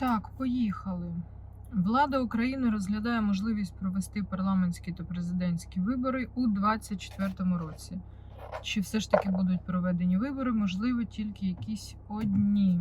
Так, поїхали. Влада України розглядає можливість провести парламентські та президентські вибори у 2024 році. Чи все ж таки будуть проведені вибори? Можливо, тільки якісь одні.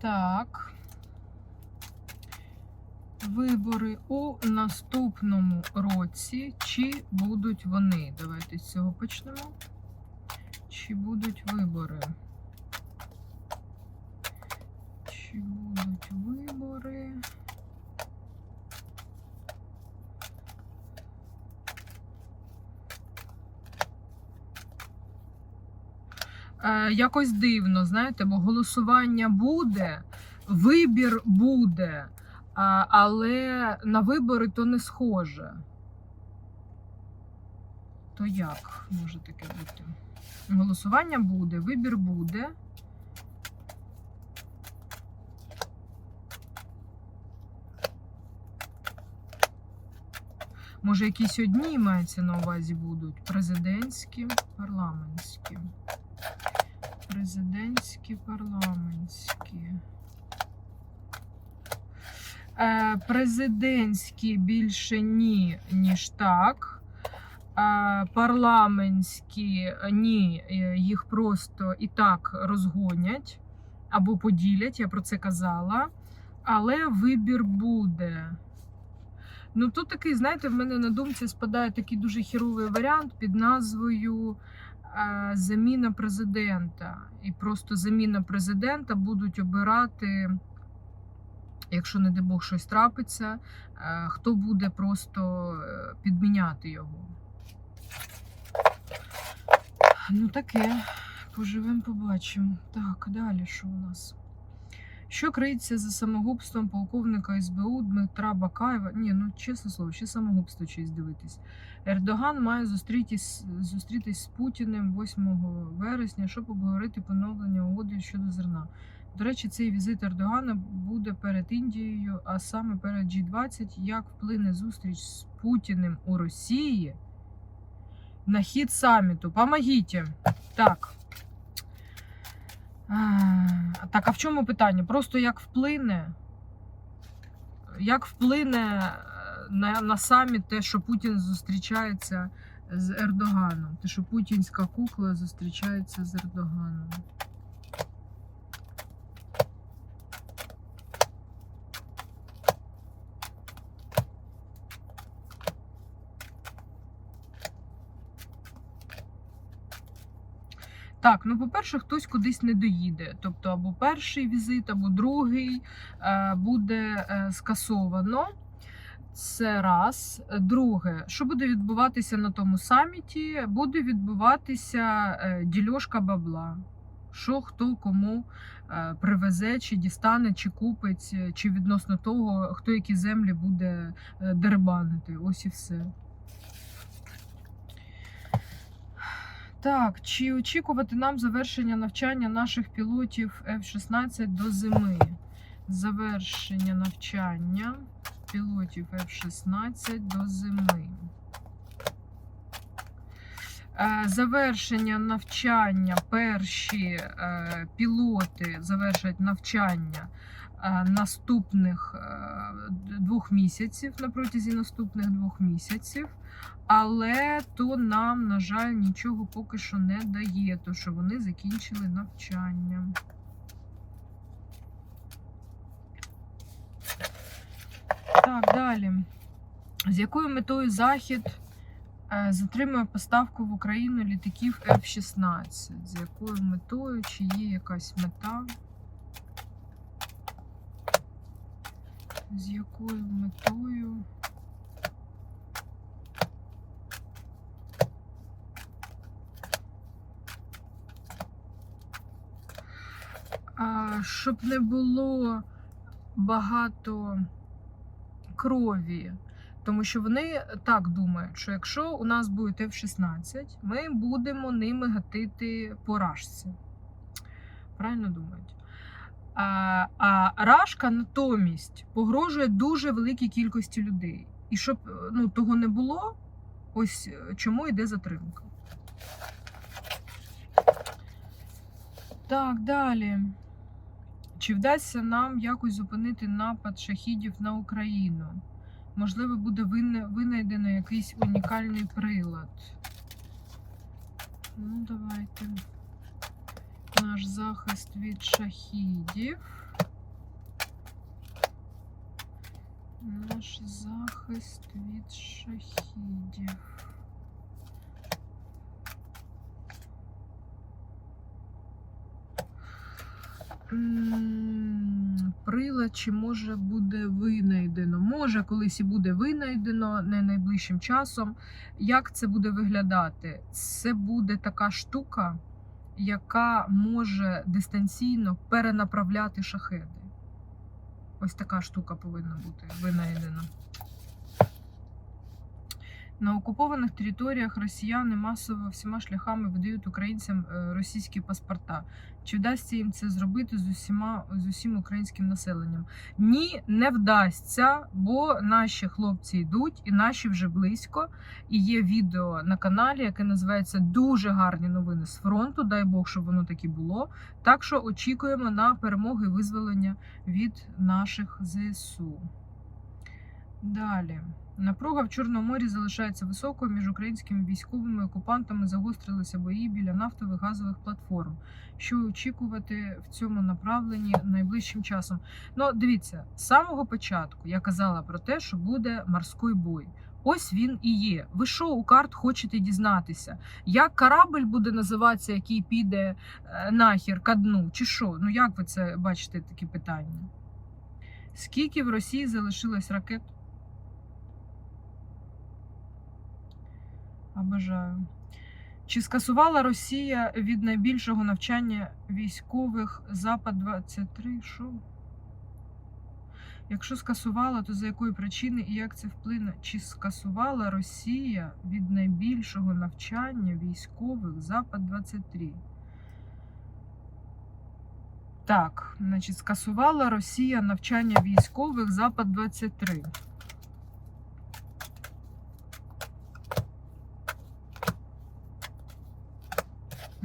Так. Вибори у наступному році. Чи будуть вони? Давайте з цього почнемо. Чи будуть вибори? Чи будуть вибори? Е, якось дивно, знаєте, бо голосування буде, вибір буде, але на вибори то не схоже. То як може таке бути? Голосування буде, вибір буде. Може, якісь одні мається на увазі будуть? Президентські, парламентські. Президентські, парламентські. Е, президентські більше ні, ніж так. Е, парламентські ні, е, їх просто і так розгонять або поділять, я про це казала. Але вибір буде. Ну, тут такий, знаєте, в мене на думці спадає такий дуже хіровий варіант під назвою е, заміна президента. І просто заміна президента будуть обирати, якщо не дай Бог щось трапиться, е, хто буде просто е, підміняти його. Ну, таке. Поживемо, побачимо. Так, далі що у нас? Що криється за самогубством полковника СБУ Дмитра Бакаєва? Ні, ну чесне слово, ще самогубство щось дивитись. Ердоган має зустрітись, зустрітись з Путіним 8 вересня, щоб обговорити поновлення угоди щодо зерна. До речі, цей візит Ердогана буде перед Індією, а саме перед G20. Як вплине зустріч з Путіним у Росії на хід саміту? Помогіть. Так. Так, а в чому питання? Просто як вплине? Як вплине е, на, на саміт те, що Путін зустрічається з Ердоганом? Те, що путінська кукла зустрічається з Ердоганом? Так, ну по-перше, хтось кудись не доїде. Тобто, або перший візит, або другий е, буде е, скасовано. Це раз. Друге, що буде відбуватися на тому саміті? Буде відбуватися е, дільошка бабла. Що хто кому привезе, чи дістане, чи купить, чи відносно того, хто які землі буде дербанити. Ось і все. Так, чи очікувати нам завершення навчання наших пілотів F-16 до зими? Завершення навчання пілотів F-16 до зими. Е, Завершення навчання. Перші е, пілоти завершать навчання е, наступних двох місяців на протязі наступних двох місяців. Але то нам, на жаль, нічого поки що не дає, то що вони закінчили навчання. Так, далі. З якою метою Захід затримує поставку в Україну літаків F-16? З якою метою? Чи є якась мета? З якою метою? Щоб не було багато крові. Тому що вони так думають, що якщо у нас будуть F-16, ми будемо ними гатити по рашці. Правильно думають? А, а рашка натомість погрожує дуже великій кількості людей. І щоб ну, того не було, ось чому йде затримка. Так, далі. Чи вдасться нам якось зупинити напад шахідів на Україну? Можливо, буде винайдено якийсь унікальний прилад. Ну, давайте. Наш захист від шахідів. Наш захист від шахідів. М, Прилад чи може буде винайдено? Може, колись і буде винайдено не найближчим часом. Як це буде виглядати? Це буде така штука, яка може дистанційно перенаправляти шахеди. Ось така штука повинна бути винайдена. На окупованих територіях росіяни масово всіма шляхами видають українцям е, російські паспорта. Чи вдасться їм це зробити з усіма з усім українським населенням? Ні, не вдасться, бо наші хлопці йдуть, і наші вже близько. І є відео на каналі, яке називається Дуже гарні новини з фронту. Дай Бог, щоб воно таки було. Так що очікуємо на перемоги визволення від наших ЗСУ. Далі. Напруга в Чорному морі залишається високою між українськими військовими окупантами. Загострилися бої біля нафтових газових платформ. Що очікувати в цьому направленні найближчим часом? Ну, дивіться, з самого початку я казала про те, що буде морський бой. Ось він і є. Ви що у карт хочете дізнатися? Як корабль буде називатися, який піде е, нахер ка дну? Чи що? Ну як ви це бачите такі питання? Скільки в Росії залишилось ракет? Обожаю. Чи скасувала Росія від найбільшого навчання військових Запад 23? Що? Якщо скасувала, то за якої причини і як це вплине? Чи скасувала Росія від найбільшого навчання військових Запад 23? Так, значить, скасувала Росія навчання військових Запад 23.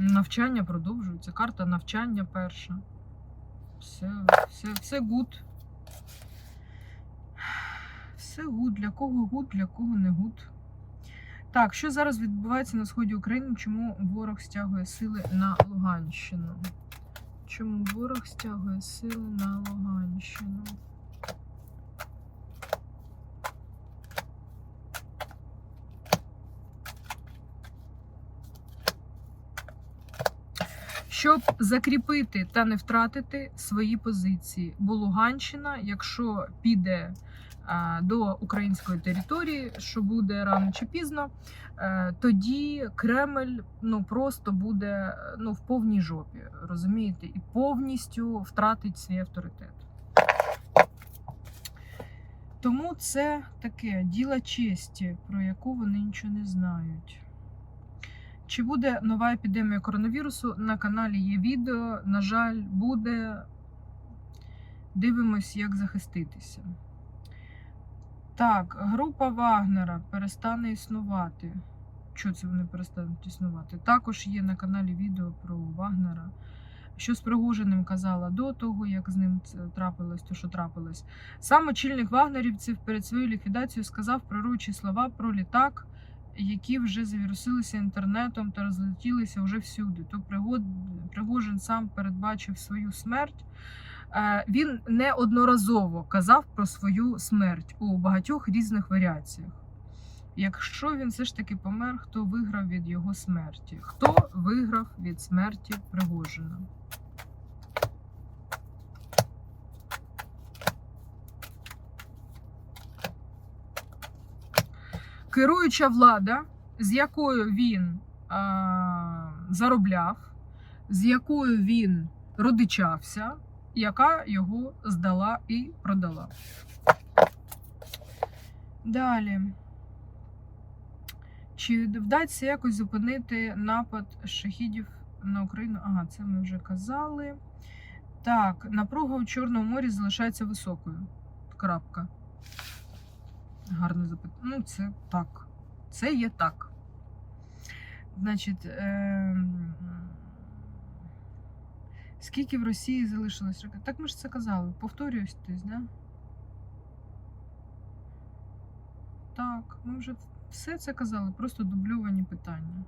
Навчання продовжується. Карта навчання перша. Все, все, все гуд. Все гуд. Для кого гуд, для кого не гуд. Так, що зараз відбувається на сході України? Чому ворог стягує сили на Луганщину? Чому ворог стягує сили на Луганщину? Щоб закріпити та не втратити свої позиції. Бо Луганщина, якщо піде а, до української території, що буде рано чи пізно, е, тоді Кремль ну просто буде ну в повній жопі, розумієте, і повністю втратить свій авторитет. Тому це таке діло честі, про яку вони нічого не знають. Чи буде нова епідемія коронавірусу? На каналі є відео. На жаль, буде. Дивимось, як захиститися. Так, група Вагнера перестане існувати. Що це вони перестануть існувати? Також є на каналі відео про Вагнера. Що з Пригожиним казала до того, як з ним трапилось, то що трапилось. Сам очільник вагнерівців перед своєю ліквідацією сказав пророчі слова про літак, які вже завірусилися інтернетом та розлетілися вже всюди. То Пригожин сам передбачив свою смерть. Е, Він неодноразово казав про свою смерть у багатьох різних варіаціях. Якщо він все ж таки помер, хто виграв від його смерті? Хто виграв від смерті Пригожина? Керуюча влада, з якою він а, заробляв, з якою він родичався, яка його здала і продала. Далі. Чи вдасться якось зупинити напад шахідів на Україну? Ага, це ми вже казали. Так, напруга у Чорному морі залишається високою. Крапка. Гарне запитання. Ну, це так. Це є так. Значить, е... Скільки в Росії залишилось ракет? Так ми ж це казали. Повторююсь, десь, да? Так, ми вже все це казали, просто дубльовані питання.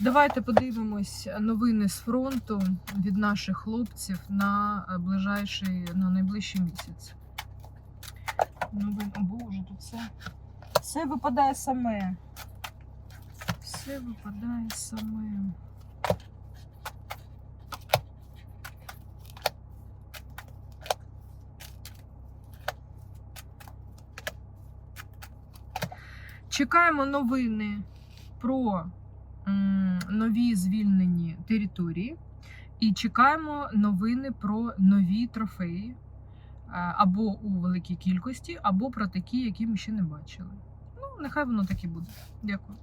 Давайте подивимось новини з фронту від наших хлопців на е, ближайший, на найближчий місяць. Новин, о боже, тут все, все випадає саме. Все випадає саме. Чекаємо новини про м, нові звільнені території і чекаємо новини про нові трофеї або у великій кількості, або про такі, які ми ще не бачили. Ну, нехай воно так і буде. Дякую.